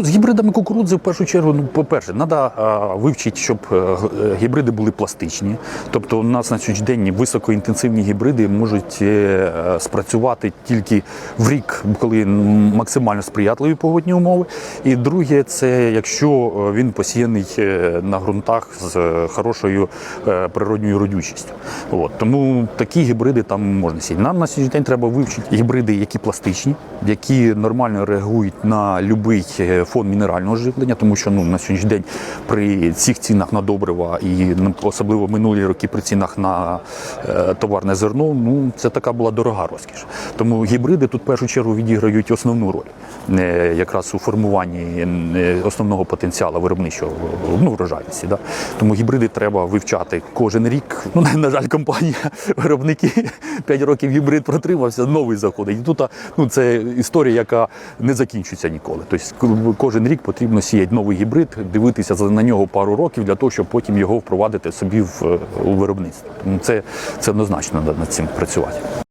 З гібридами кукурудзи в першу чергу, ну, по-перше, треба вивчити, щоб е, е, гібриди були пластичні. Тобто у нас на сьогоднішній день високоінтенсивні гібриди можуть е, спрацювати тільки в рік, коли максимально сприятливі погодні умови. І друге, це якщо він посіяний на ґрунтах з хорошою природньою родючістю. От. Тому такі гібриди там можна сіяти. Нам на сьогоднішній день треба вивчити гібриди, які пластичні, які нормально реагують на будь-який фон мінерального живлення, тому що ну, на сьогоднішній день при цих цінах на добрива і ну, особливо минулі роки при цінах на е, товарне зерно, ну це така була дорога розкіш. Тому гібриди тут в першу чергу відіграють основну роль е, якраз у формуванні е, основного потенціалу виробничого ну, врожайності. Да? Тому гібриди треба вивчати кожен рік. Ну, на- жаль, компанія виробники 5 років гібрид протримався, новий заходить. І тут ну, це історія, яка не закінчується ніколи. Тобто кожен рік потрібно сіяти новий гібрид, дивитися на нього пару років для того, щоб потім його впровадити собі в, е, у виробництво. Це, це однозначно над цим працювати.